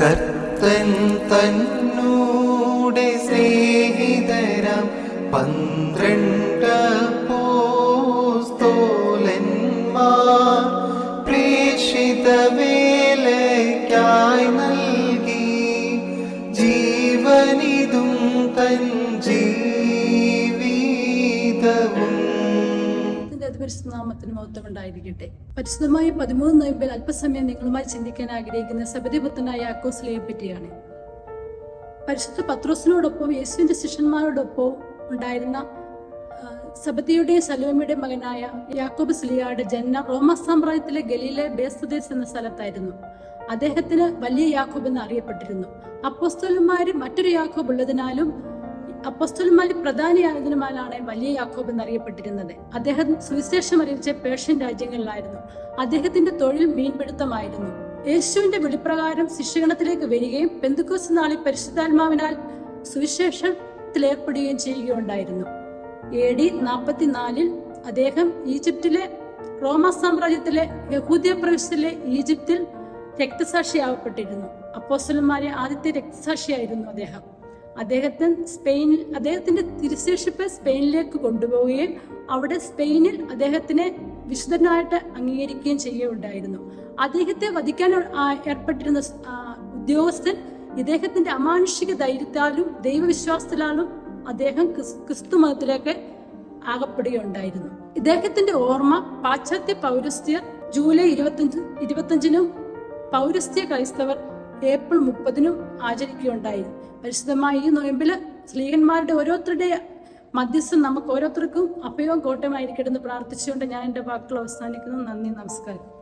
കർത്തൻ തന്നൂടെ സ്നേഹിതരാം. പന്ത്രണ്ട് പോസ്തോലന്മാർ പ്രേക്ഷിത വേലയ്ക്കായി നൽകി. ജീവനിതും തൻ ജീവിതവും ഇതിന്റെ അതിപരിശുദ്ധ നാമത്തിന് മഹത്വം ഉണ്ടായിരിക്കട്ടെ പരിശുദ്ധമായ പതിമൂന്ന് നോയമ്പിൽ അല്പസമയം നിങ്ങളുമായി ചിന്തിക്കാൻ ആഗ്രഹിക്കുന്ന സബരിപുത്രനായ അക്കോസ്ലയെ പറ്റിയാണ് പരിശുദ്ധ പത്രോസിനോടൊപ്പം യേശുവിന്റെ ശിഷ്യന്മാരോടൊപ്പം ഉണ്ടായിരുന്ന സബദിയുടെയും സലോമിയുടെയും മകനായ യാക്കോബ് സ്ലിയായുടെ ജനനം റോമ സാമ്രാജ്യത്തിലെ ഗലീലെ ബേസ്തദേശ് എന്ന സ്ഥലത്തായിരുന്നു. അദ്ദേഹത്തിന് വലിയ യാക്കോബ് എന്ന് അറിയപ്പെട്ടിരുന്നു. അപ്പോസ്തോലന്മാര് മറ്റൊരു യാക്കോബ് ഉള്ളതിനാലും അപ്പോസ്തലന്മാരിൽ പ്രധാനിയായതിനുമാലാണ് വലിയ യാക്കോബ് എന്നറിയപ്പെട്ടിരുന്നത്. അദ്ദേഹം സുവിശേഷം അറിയിച്ച പേർഷ്യൻ രാജ്യങ്ങളിലായിരുന്നു. അദ്ദേഹത്തിന്റെ തൊഴിൽ മീൻപിടുത്തമായിരുന്നു. യേശുവിന്റെ വിളിപ്രകാരം ശിക്ഷകണത്തിലേക്ക് വരികയും പെന്തുക്കോസ് നാളിൽ പരിശുദ്ധാത്മാവിനാൽ സുവിശേഷത്തിലേർപ്പെടുകയും ചെയ്യുകയുണ്ടായിരുന്നു. എ ഡി നാൽപ്പത്തിനാലിൽ അദ്ദേഹം ഈജിപ്തിലെ റോമ സാമ്രാജ്യത്തിലെ യഹൂദിയ പ്രവിശ്യത്തിലെ ഈജിപ്തിൽ രക്തസാക്ഷിയാവപ്പെട്ടിരുന്നു. അപ്പോസ്റ്റലന്മാരെ ആദ്യത്തെ രക്തസാക്ഷിയായിരുന്നു അദ്ദേഹം. അദ്ദേഹത്തിന് സ്പെയിനിൽ അദ്ദേഹത്തിന്റെ തിരുശേഷിപ്പ് സ്പെയിനിലേക്ക് കൊണ്ടുപോവുകയും അവിടെ സ്പെയിനിൽ അദ്ദേഹത്തിനെ വിശുദ്ധനായിട്ട് അംഗീകരിക്കുകയും ചെയ്യുകയുണ്ടായിരുന്നു. അദ്ദേഹത്തെ വധിക്കാൻ ഏർപ്പെട്ടിരുന്ന ഉദ്യോഗസ്ഥൻ ഇദ്ദേഹത്തിന്റെ അമാനുഷിക ധൈര്യത്താലും ദൈവവിശ്വാസത്തിലാലും അദ്ദേഹം ക്രിസ്- ക്രിസ്തു മതത്തിലേക്ക് ആകപ്പെടുകയുണ്ടായിരുന്നു. ഇദ്ദേഹത്തിന്റെ ഓർമ്മ പാശ്ചാത്യ പൗരസ്ത്യർ ജൂലൈ ഇരുപത്തഞ്ച് ഇരുപത്തഞ്ചിനും പൗരസ്ത്യ ക്രൈസ്തവർ ഏപ്രിൽ മുപ്പതിനും ആചരിക്കുകയുണ്ടായി. പരിശുദ്ധമായ ഈ നോയമ്പിൽ സ്ത്രീകന്മാരുടെ ഓരോരുത്തരുടെ മധ്യസ്ഥം നമുക്ക് ഓരോരുത്തർക്കും അഭയവും കോട്ടയമായിരിക്കട്ടെ എന്ന് പ്രാർത്ഥിച്ചുകൊണ്ട് ഞാൻ എന്റെ വാക്കുകൾ അവസാനിക്കുന്നു. നന്ദി നമസ്കാരം.